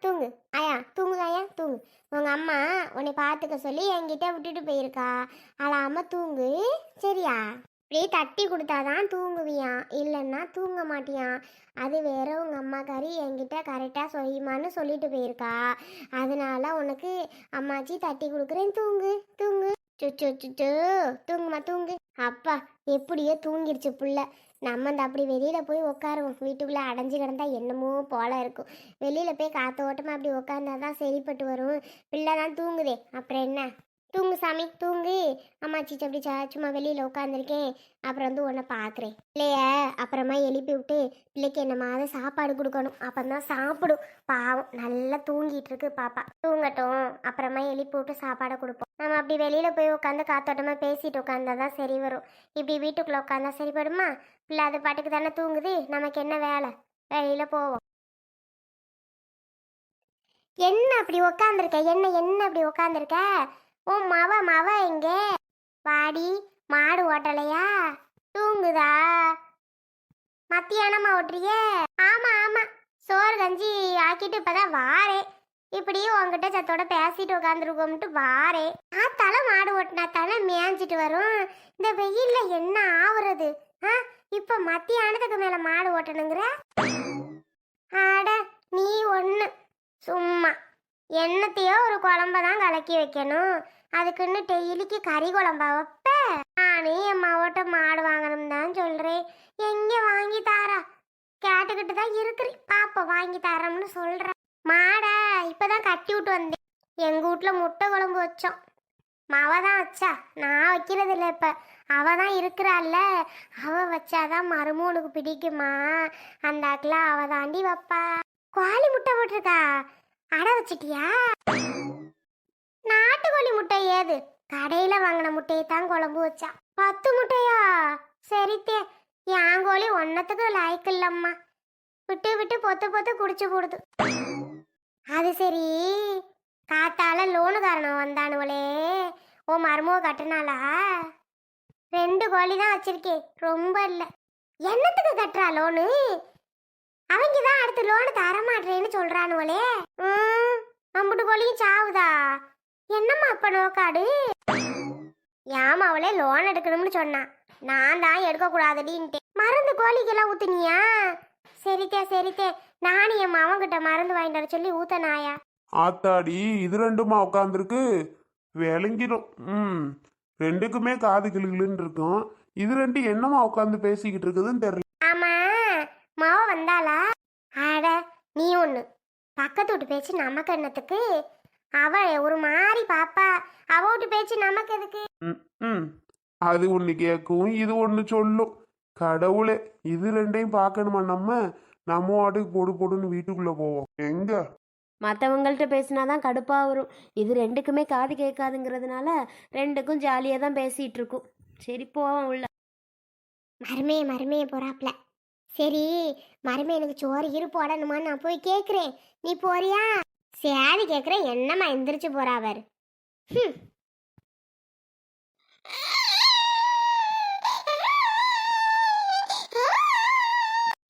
தூங்கு. ஆயா தூங்குதாயா? தூங்கு. உங்கள் அம்மா உன்னை பார்த்துக்க சொல்லி என்கிட்ட விட்டுட்டு போயிருக்கா. அழாம தூங்கு. சரியா? அப்படியே தட்டி கொடுத்தாதான் தூங்குவியான் இல்லைன்னா தூங்க மாட்டியான் அது வேற உங்கள் கறி என்கிட்ட கரெக்டாக சொல்லிமான்னு சொல்லிட்டு போயிருக்கா. அதனால உனக்கு அம்மாச்சி தட்டி கொடுக்குறேன். தூங்கு. தூங்கு. சுச்சு சுச்சு தூங்குமா தூங்கு. அப்பா எப்படியோ தூங்கிடுச்சு புள்ள. நம்ம அந்த அப்படி வெளியில் போய் உட்காருவோம் வீட்டுக்குள்ளே அடைஞ்சு கிடந்தா என்னமோ போல இருக்கும். வெளியில் போய் காற்று ஓட்டமாக அப்படி உட்காந்தா தான் சரிப்பட்டு வரும். பிள்ளை தான் தூங்குதே. அப்புறம் என்ன? தூங்கு சாமி தூங்கு. அம்மாச்சி அப்படி சும்மா வெளியில் உட்காந்துருக்கேன் அப்புறம் வந்து உன்னை பார்க்குறேன் பிள்ளைய அப்புறமா எழுப்பி விட்டு பிள்ளைக்கு என்னமாவது சாப்பாடு கொடுக்கணும். அப்போ தான் சாப்பிடும். பாவம் நல்லா தூங்கிட்டு இருக்கு பாப்பா. தூங்கட்டும். அப்புறமா எழுப்பி விட்டு சாப்பாடை கொடுப்போம். நம்ம அப்படி வெளியில் போய் உட்காந்து காத்தோட்டமாக பேசிட்டு உட்காந்தா தான் சரி வரும். இப்படி வீட்டுக்குள்ளே உட்காந்தா சரிப்படுமா பிள்ளை அது பாட்டுக்கு தானே தூங்குது. நமக்கு என்ன வேலை? வெளியில் போவோம். என்ன அப்படி உக்காந்துருக்க? என்ன என்ன அப்படி உக்காந்துருக்க? உன் மவ மவ எங்கே? வாடி மாடு ஓட்டலையா? தூங்குதா? மத்தியானமா ஓட்டுறியே? ஆமா ஆமா. சோறு கஞ்சி ஆக்கிட்டு இப்பதான் வாரேன். இப்படி உங்ககிட்ட சத்தோட பேசிட்டு உட்காந்துருக்கோம்ட்டு வாரேன். ஆத்தால மாடு ஓட்டினா தானே மேய்ஞ்சிட்டு வரும். இந்த வெயில்ல என்ன ஆகுறது ஆ இப்ப மத்தியானத்துக்கு மேல மாடு ஓட்டணுங்கிற? ஆட நீ ஒண்ணு. சும்மா. என்னத்தையோ ஒரு குழம்ப தான் கலக்கி வைக்கணும். அதுக்குன்னு டெய்லிக்கு கறி குழம்பா வைப்ப. நானே என் மாவட்ட மாடு வாங்கணும் தான் சொல்றேன். எங்க வாங்கி தாரா? கேட்டுக்கிட்டு தான் இருக்கிறேன். பாப்பா வாங்கி தரோம்னு சொல்றேன் மாடை இப்பதான் கட்டி விட்டு வந்தேன். எங்க வீட்ல முட்டை குழம்பு வச்சோம். மாவ தான் வச்சா. நான் வைக்கிறது இல்லை இப்ப. அவ தான் இருக்கிறாள்ல. அவ வச்சாதான் மருமூனுக்கு பிடிக்குமா? அந்த அக்கில் அவ தாண்டி வைப்பா. கோழி முட்டை போட்டிருக்கா. அடை வச்சிட்டியா? கோழி முட்டை ஏது? கடையில வாங்கின முட்டையை தான் குழம்பு வச்சா. பத்து முட்டையா? சரித்தே என் கோழி ஒன்னத்துக்கு லாய்க்கு இல்லம்மா. விட்டு விட்டு பொத்து பொத்து குடிச்சு போடுது. அது சரி. காத்தால லோனுக்காரன் வந்தானுவளே. ஓ மருமக கட்டுனாளா? ரெண்டு கோழி தான் வச்சிருக்கேன் ரொம்ப இல்லை. என்னத்துக்கு கட்டுறா லோனு? அவங்க தான் அடுத்து லோனு தரமாட்டேன்னு சொல்றானுவளே. ம் நம்மட்டு கோழியும் சாவுதா? என்னம்மா அப்ப நோக்காடு? ஏமா அவளே லோன் எடுக்கணும்னு சொன்னான் நான் தான் எடுக்க கூடாதுடின்ட்டேன் மருந்து கோழிக்கெல்லாம் ஊத்துனியா? சரித்தே சரித்தே. நானும் என் மாவன் மருந்து வாங்கிட்டு வர சொல்லி ஊத்தனாயா? ஆத்தாடி இது ரெண்டுமா உட்காந்துருக்கு விளங்கிடும். ம் ரெண்டுக்குமே காது கிளுகிளுன்னு இருக்கும். இது ரெண்டு என்னமா உட்காந்து பேசிக்கிட்டு இருக்குதுன்னு தெரியல. ஆமா மாவ வந்தாளா? அட நீ ஒண்ணு. பக்கத்து வீட்டு பேச்சு நமக்கு என்னத்துக்கு? அவ ஒரு மாதிரி பாப்பா. அவ வீட்டு பேச்சு நமக்கு எதுக்கு? ம், ம். அது ஒன்று கேட்கும் இது ஒன்று சொல்லும். கடவுளே இது ரெண்டையும் பார்க்கணுமா நம்ம? நம்ம வாட்டுக்கு போடு போடுன்னு வீட்டுக்குள்ள போவோம். எங்க? மற்றவங்கள்ட்ட பேசினா தான் கடுப்பாக வரும். இது ரெண்டுக்குமே காது கேட்காதுங்கிறதுனால ரெண்டுக்கும் ஜாலியாக தான் பேசிகிட்டு இருக்கும் சரி போவோம் உள்ள. மருமைய மருமைய போறாப்ல. சரி மருமை எனக்கு சோறு இரு போடணுமா நான் போய் கேக்குறேன். நீ போறியா? சேதி கேட்குற என்னம்மா எந்திரிச்சு போறாவர்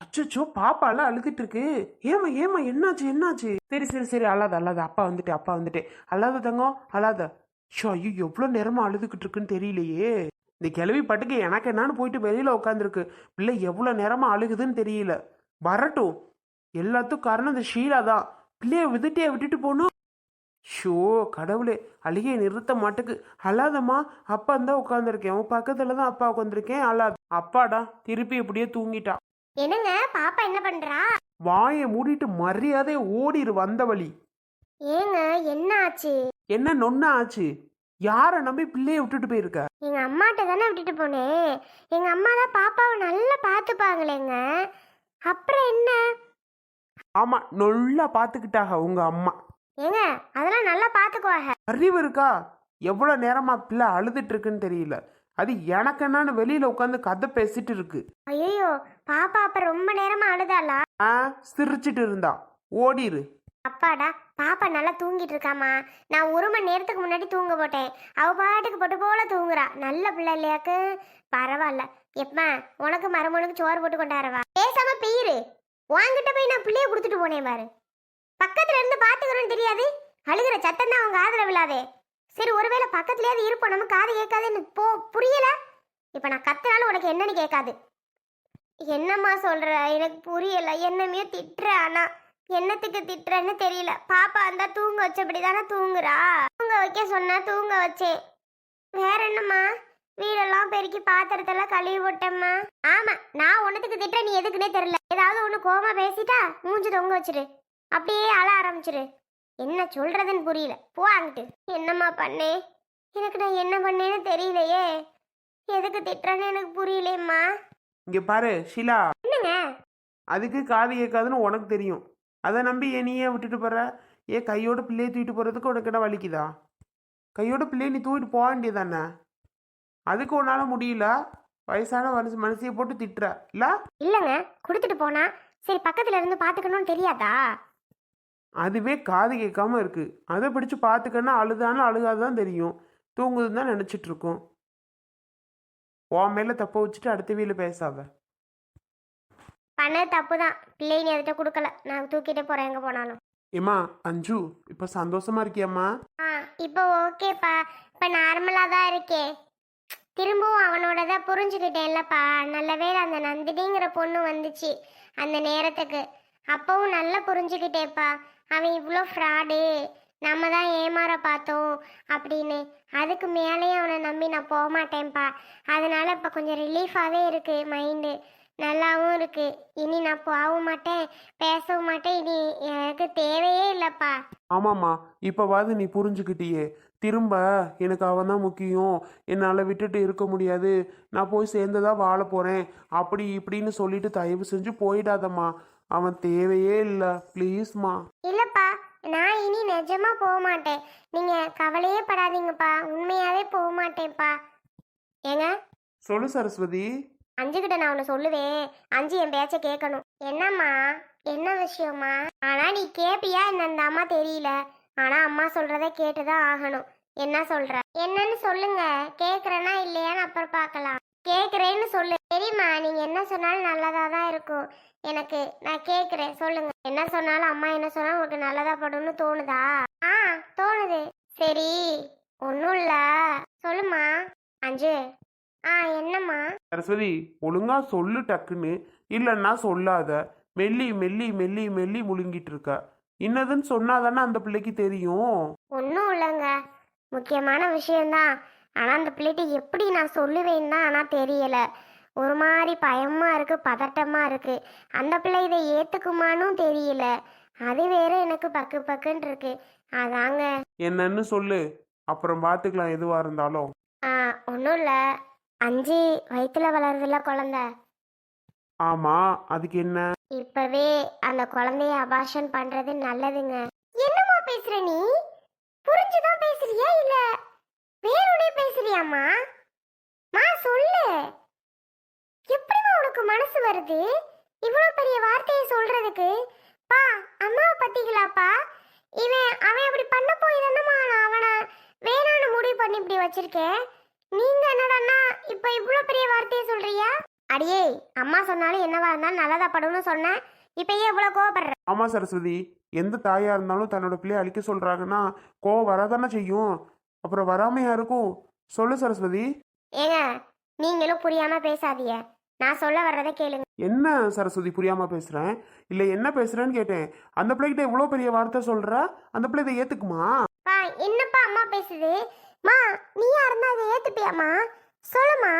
அச்சோ பாப்பாலாம் அழுதுட்டு இருக்கு ஏமா ஏமா என்னாச்சு என்னாச்சு? சரி சரி சரி அழாத அழாத. அப்பா வந்துட்டு அப்பா வந்துட்டு. அழாத தங்கம் அழாத. ஷோ ஐயோ எவ்வளோ நேரமா அழுதுகிட்டு இருக்குன்னு தெரியலையே. இந்த கிளவி பட்டுக்கு எனக்கு என்னன்னு போயிட்டு வெளியில உட்காந்துருக்கு பிள்ளை எவ்வளோ நேரமா அழுகுதுன்னு தெரியல. வரட்டும். எல்லாத்துக்கும் காரணம் இந்த ஷீலா தான் பிள்ளைய விட்டுட்டே விட்டுட்டு போகணும். ஷோ கடவுளே அழுகையை நிறுத்த மாட்டுக்கு. அழாதம்மா அப்பா தான் உட்காந்துருக்கேன் உன் பக்கத்துல தான் அப்பா உட்காந்துருக்கேன் அழாத. அப்பாடா திருப்பி இப்படியே தூங்கிட்டா. என்னங்க பாப்பா என்ன பண்றா? வாயை மூடிட்டு மரியாதை ஓடிரு வந்த வழி. ஏங்க என்ன ஆச்சு? என்ன நொன்ன ஆச்சு? யாரை நம்பி பிள்ளைய விட்டுட்டு போயிருக்க? எங்க அம்மாட்ட தானே விட்டுட்டு போனேன் எங்க அம்மா தான் பாப்பாவை நல்லா பார்த்துப்பாங்களேங்க. அப்புறம் என்ன? ஆமா நல்லா பாத்துக்கிட்டாக உங்க அம்மா. ஏங்க அதெல்லாம் நல்லா பார்த்துக்குவாங்க அறிவு இருக்கா? எவ்வளவு நேரமா பிள்ளை அழுதுட்டு இருக்குன்னு தெரியல. அது எனக்கு என்னன்னு வெளியில உட்காந்து கதை பேசிட்டு இருக்கு. ஐயோ பாப்பா அப்ப ரொம்ப நேரமா அழுதாளா? ஆ சிரிச்சிட்டு இருந்தா. ஓடிரு. அப்பாடா பாப்பா நல்லா தூங்கிட்டு இருக்காமா நான் ஒரு மணி நேரத்துக்கு முன்னாடி தூங்க போட்டேன். அவ பாட்டுக்கு போட்டு போல தூங்குறா. நல்ல பிள்ளை இல்லையாக்கு? பரவாயில்ல. எப்பா உனக்கு மருமனுக்கு சோறு போட்டு கொண்டாரவா? பேசாம பெயிரு. வாங்கிட்ட போய் நான் பிள்ளைய கொடுத்துட்டு போனேன் பாரு. பக்கத்துல இருந்து பாத்துக்கிறோன்னு தெரியாது. அழுகிற சத்தம் தான் அவங்க காதில் விழாதே. சரி ஒருவேளை பக்கத்துலயாவது இருப்போம். நம்ம காது கேட்காதுன்னு போ புரியல? இப்ப நான் கத்துனாலும் உனக்கு என்னன்னு கேட்காது. என்னம்மா சொல்ற? எனக்கு புரியல. என்னமே திட்டுற ஆனா என்னத்துக்கு திட்டுறேன்னு தெரியல. பாப்பா இருந்தா தூங்க வச்சபடி தானே தூங்குறா. தூங்க வைக்க சொன்னா தூங்க வச்சேன். வேற என்னம்மா? வீடெல்லாம் பெருக்கி பாத்திரத்தெல்லாம் கழுவி போட்டேம்மா. ஆமா நான் ஒன்னத்துக்கு திட்டுற நீ எதுக்குன்னே தெரியல. ஏதாவது ஒண்ணு கோமா பேசிட்டா மூஞ்சி தொங்க வச்சிரு. அப்படியே அழ ஆரம்பிச்சிரு. என்ன சொல்றதுன்னு புரியல. போ அங்கிட்டு. என்னம்மா பண்ணேன் எனக்கு நான் என்ன பண்ணேன்னு தெரியலையே. எதுக்கு திட்டுறேன்னு எனக்கு புரியலையம்மா இங்க பாரு ஷீலா. என்னங்க? அதுக்கு காது கேட்காதுன்னு உனக்கு தெரியும். அதை நம்பி ஏன் நீ ஏன் விட்டுட்டு போற? ஏன் கையோட பிள்ளையை தூக்கிட்டு போறதுக்கு உனக்கு என்ன வலிக்குதா? கையோட பிள்ளையை நீ தூக்கிட்டு போக வேண்டியதானே அதுக்கு உன்னால முடியல. வயசான மனுஷ மனுஷியை போட்டு திட்டுற. இல்ல? இல்லைங்க. கொடுத்துட்டு போனா சரி பக்கத்துல இருந்து பாத்துக்கணும்னு தெரியாதா? அதுவே காது கேட்காம இருக்கு. அதை பிடிச்சு பார்த்துக்கன்னா அழுதாலும் அழுகாதான் தெரியும். தூங்குதுன்னு தான் நினச்சிட்டு இருக்கோம் உன் மேல தப்ப வச்சுட்டு அடுத்த வீல பேசாத. பண்ணது தப்பு தான் பிள்ளை நீ என்கிட்ட கொடுக்கல. நான் தூக்கிட்டே போறேன். எங்க போனாலும். ஏம்மா அஞ்சு இப்போ சந்தோஷமா இருக்கியாம்மா? ஆ இப்போ ஓகேப்பா. இப்போ நார்மலா தான் இருக்கேன் திரும்பவும் அவனோட தான் புரிஞ்சுக்கிட்டேன்லப்பா. நல்ல அந்த நந்தினிங்கிற பொண்ணு வந்துச்சு அந்த நேரத்துக்கு. அப்பவும் நல்லா புரிஞ்சுக்கிட்டேப்பா அவன் இவ்வளோ ஃப்ராடு நம்ம தான் ஏமாற பார்த்தோம் அப்படின்னு. அதுக்கு மேலேயும் அவனை நம்பி நான் போக மாட்டேன்ப்பா அதனால இப்போ கொஞ்சம் ரிலீஃபாகவே இருக்குது மைண்டு நல்லாவும் இருக்குது இனி நான் போகவும் மாட்டேன் பேசவும் மாட்டேன். இனி எனக்கு தேவையே இல்லைப்பா. ஆமாம்மா. இப்போவாது நீ புரிஞ்சுக்கிட்டியே. திரும்ப எனக்கு அவன் தான் முக்கியம். என்னால் விட்டுட்டு இருக்க முடியாது. நான் போய் சேர்ந்ததா வாழ போகிறேன் அப்படி இப்படின்னு சொல்லிட்டு தயவு செஞ்சு போயிடாதம்மா. அவன் தேவையே இல்லை. ப்ளீஸ்மா. இல்லப்பா நான் இனி நிஜமா போக மாட்டேன். நீங்க கவலையே படாதீங்கப்பா. உண்மையாவே போக மாட்டேன்ப்பா. ஏங்க? சொல்லு சரஸ்வதி. அஞ்சுகிட்ட நான் ஒன்று சொல்லுவேன். அஞ்சு என் பேச்ச கேட்கணும். என்னம்மா? என்ன விஷயமா ஆனா நீ கேப்பியா என்னன்னு அம்மா தெரியல. ஆனா அம்மா சொல்றத கேட்டுதான் ஆகணும். என்ன சொல்ற? என்னன்னு சொல்லுங்க. கேக்குறேனா இல்லையான்னு அப்புறம் பார்க்கலாம். கேக்குறேன்னு சொல்லு. சரிம்மா நீங்க என்ன சொன்னாலும் நல்லதா தான் இருக்கும். எனக்கு நான் கேக்குறேன். சொல்லுங்க. என்ன சொன்னாலும் அம்மா என்ன சொன்னாலும் உங்களுக்கு நல்லதா படும்னு தோணுதா? ஆ தோணுது. சரி ஒன்றும் இல்ல. சொல்லுமா அஞ்சு. ஆ என்னம்மா? சரஸ்வதி ஒழுங்கா சொல்லு டக்குன்னு. இல்லைன்னா சொல்லாத. மெல்லி மெல்லி மெல்லி மெல்லி முழுங்கிட்டு இருக்க. இன்னதுன்னு சொன்னாதானே அந்த பிள்ளைக்கு தெரியும்? ஒன்றும் இல்லைங்க. முக்கியமான விஷயம்தான். ஆனால் அந்த பிள்ளைகிட்ட எப்படி நான் சொல்லுவேன்னு ஆனால் தெரியல. ஒரு மாதிரி பயமாக இருக்கு பதட்டமாக இருக்கு. அந்த பிள்ளை இதை ஏற்றுக்குமானும் தெரியல. அது வேற எனக்கு பக்கு பக்குன்னு இருக்கு. அதாங்க. என்னன்னு சொல்லு. அப்புறம் பார்த்துக்கலாம் எதுவா இருந்தாலும். ஆ ஒன்றும் இல்லை. அஞ்சு வயிற்றுல வளருதுல குழந்தை. ஆமா அதுக்கு என்ன? இப்பவே அந்த குழந்தைய அபாஷன் பண்றது நல்லதுங்க. என்னம்மா பேசுற நீ? புரிஞ்சுதான் பேசுறியா இல்ல வேறொன்னே பேசுறியாமா மா சொல்லு. எப்படிமா உனக்கு மனசு வருது? இவ்வளவு பெரிய வார்த்தையை சொல்றதுக்கு? பா அம்மாவை பத்திக்கலாப்பா. இவன் அவன் அப்படி பண்ண போய் தானம்மா நான் அவனை வேணான்னு முடிவு பண்ணி இப்படி வச்சிருக்கேன்? நீங்க என்னடான்னா இப்ப இவ்வளவு பெரிய வார்த்தையை சொல்றியா? அடியே அம்மா சொன்னாலும் என்னவா இருந்தாலும் நல்லதா படும்னு சொன்னேன். இப்ப ஏன் இவ்வளவு கோவப்படுற. ஆமா சரஸ்வதி எந்த தாயா இருந்தாலும் தன்னோட பிள்ளைய அழிக்க சொல்றாங்கன்னா கோவம் வரதானே செய்யும். அப்புறம் வராமையா இருக்கும். சொல்லு சரஸ்வதி. ஏங்க நீங்களும் புரியாம பேசாதீங்க. நான் சொல்ல வர்றதை கேளுங்க. என்ன சரஸ்வதி புரியாம பேசுறேன் இல்ல என்ன பேசுறேன்னு கேட்டேன். அந்த பிள்ளைகிட்ட இவ்வளவு பெரிய வார்த்தை சொல்ற? அந்த பிள்ளை இதை ஏத்துக்குமா? பா என்னப்பா அம்மா பேசுது? மா நீயா இருந்தா அதை ஏத்துப்பியாமா சொல்லுமா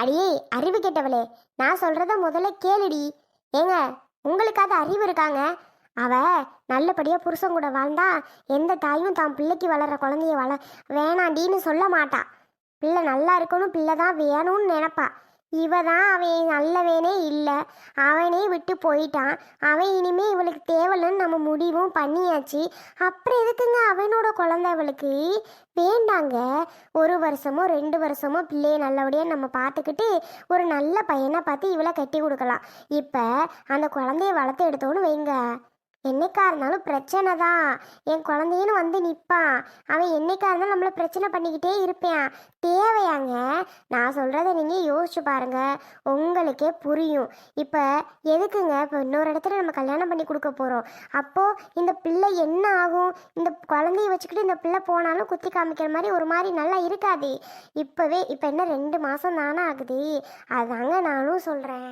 அடியே அறிவு கெட்டவளே. நான் சொல்றத முதல்ல கேளுடி. ஏங்க உங்களுக்காவது அறிவு இருக்காங்க? அவ நல்லபடியா புருஷன் கூட வாழ்ந்தா எந்த தாயும் தான் பிள்ளைக்கு வளர்ற குழந்தைய வள வேணாண்டின்னு சொல்ல மாட்டா. பிள்ளை நல்லா இருக்கணும் பிள்ளை தான் வேணும்னு நினைப்பா. இவ தான் அவன் நல்லவனே இல்லை. அவனே விட்டு போயிட்டான். அவன் இனிமே இவளுக்கு தேவலன்னு நம்ம முடிவும் பண்ணியாச்சு. அப்புறம் எதுக்குங்க அவனோட குழந்தை அவளுக்கு? வேண்டாங்க. ஒரு வருஷமோ ரெண்டு வருஷமோ பிள்ளையை நல்லபடியாக நம்ம பார்த்துக்கிட்டு ஒரு நல்ல பையனை பார்த்து இவளை கட்டி கொடுக்கலாம். இப்போ அந்த குழந்தைய வளர்த்து எடுத்தோன்னு வைங்க. என்னைக்கா இருந்தாலும் பிரச்சனை தான் என் குழந்தைன்னு வந்து நிற்பான் அவன் என்னைக்கா இருந்தாலும் நம்மளை பிரச்சனை பண்ணிக்கிட்டே இருப்பேன். தேவையாங்க. நான் சொல்கிறத நீங்கள் யோசிச்சு பாருங்க. உங்களுக்கே புரியும். இப்போ எதுக்குங்க? இப்போ இன்னொரு இடத்துல நம்ம கல்யாணம் பண்ணி கொடுக்க போகிறோம் அப்போது இந்த பிள்ளை என்ன ஆகும்? இந்த குழந்தைய வச்சுக்கிட்டு இந்த பிள்ளை போனாலும் குத்தி காமிக்கிற மாதிரி ஒரு மாதிரி நல்லா இருக்காது. இப்போவே இப்போ என்ன ரெண்டு மாதம் தானே ஆகுது. அதாங்க நானும் சொல்கிறேன்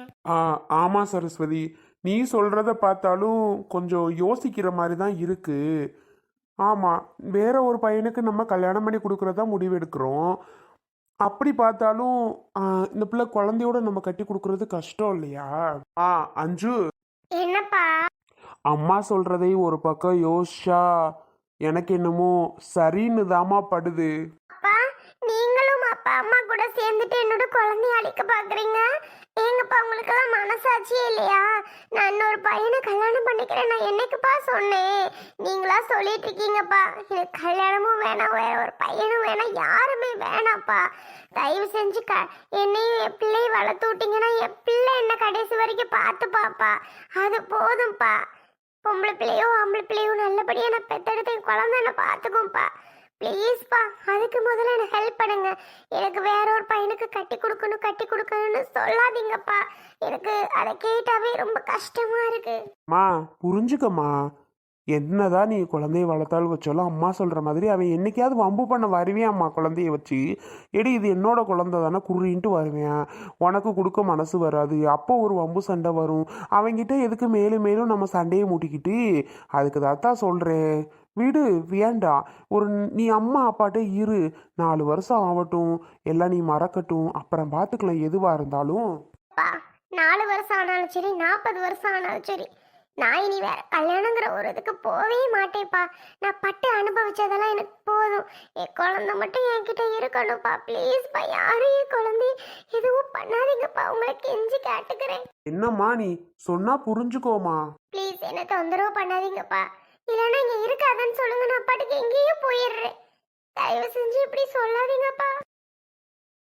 ஆமாம் சரஸ்வதி. நீ சொல்கிறத பார்த்தாலும் கொஞ்சம் யோசிக்கிற மாதிரி தான் இருக்கு. ஆமாம் வேற ஒரு பையனுக்கு நம்ம கல்யாணம் பண்ணி கொடுக்குறதா முடிவெடுக்கிறோம் அப்படி பார்த்தாலும் இந்த பிள்ளை குழந்தையோட நம்ம கட்டி கொடுக்கறது கஷ்டம் இல்லையா? ஆ அஞ்சு. என்னப்பா? அம்மா சொல்றதை ஒரு பக்கம் யோசிச்சா எனக்கு என்னமோ சரின்னு தாமா படுது. நீங்களும் அப்பா அம்மா கூட சேர்ந்துட்டு என்னோட குழந்தைய அழிக்க பாக்குறீங்க? ஏங்கப்பா உங்களுக்கெல்லாம் மனசாட்சியே இல்லையா? நான் இன்னொரு பையனை கல்யாணம் பண்ணிக்கிறேன் நான் என்னைக்குப்பா சொன்னேன்? நீங்களா சொல்லிட்டு இருக்கீங்கப்பா. எனக்கு கல்யாணமும் வேணாம் வேற ஒரு பையனும் வேணாம் யாருமே வேணாம்ப்பா. தயவு செஞ்சு க என்னையும் என் வளர்த்து விட்டீங்கன்னா என் பிள்ளை என்ன கடைசி வரைக்கும் பார்த்து பாப்பா அது போதும்ப்பா. பொம்பளை பிள்ளையோ ஆம்பளை பிள்ளையோ நல்லபடியா நான் பெத்தெடுத்து குழந்தை என்ன பார்த்துக்கும்ப்பா ப்ளீஸ்ப்பா அதுக்கு முதல்ல எனக்கு ஹெல்ப் பண்ணுங்க. எனக்கு வேற ஒரு பையனுக்கு கட்டி கொடுக்கணும் கட்டி கொடுக்கணும்னு சொல்லாதீங்கப்பா. எனக்கு அதை கேட்டாவே ரொம்ப கஷ்டமா இருக்கு. மா புரிஞ்சுக்கம்மா. என்னதான் நீ குழந்தைய வளர்த்தாலும் வச்சாலும் அம்மா சொல்ற மாதிரி அவன் என்னைக்காவது வம்பு பண்ண வருவியாம்மா குழந்தைய வச்சு. எடி இது என்னோட குழந்தை தானே குறின்ட்டு வருவேன். உனக்கு கொடுக்க மனசு வராது. அப்போ ஒரு வம்பு சண்டை வரும். அவன்கிட்ட எதுக்கு மேலும் மேலும் நம்ம சண்டையை மூட்டிக்கிட்டு? அதுக்கு தான் சொல்றேன் விடு வேண்டாம் ஒரு நீ அம்மா அப்பாட்ட இரு. நாலு வருஷம் ஆகட்டும். எல்லாம் நீ மறக்கட்டும். அப்புறம் பார்த்துக்கலாம் எதுவாக இருந்தாலும். நாலு வருஷம் ஆனாலும் சரி நாற்பது வருஷம் ஆனாலும் சரி. நான் இனி வேற கல்யாணங்கிற ஒரு இதுக்கு போவே மாட்டேன்ப்பா. நான் பட்டு அனுபவிச்சதெல்லாம் எனக்கு போதும். என் குழந்தை மட்டும் என்கிட்ட இருக்கணும்ப்பா. ப்ளீஸ்ப்பா யாரும் என் குழந்தை எதுவும் பண்ணாதீங்கப்பா. உங்களை கெஞ்சி கேட்டுக்கிறேன். என்னம்மா நீ? சொன்னா புரிஞ்சுக்கோமா ப்ளீஸ் என்ன தொந்தரவு பண்ணாதீங்கப்பா. இல்லைன்னா இங்கே இருக்காதன்னு சொல்லுங்க நான் பாட்டுக்கு எங்கேயும் போயிடுறேன். தயவு செஞ்சு இப்படி சொல்லாதீங்கப்பா.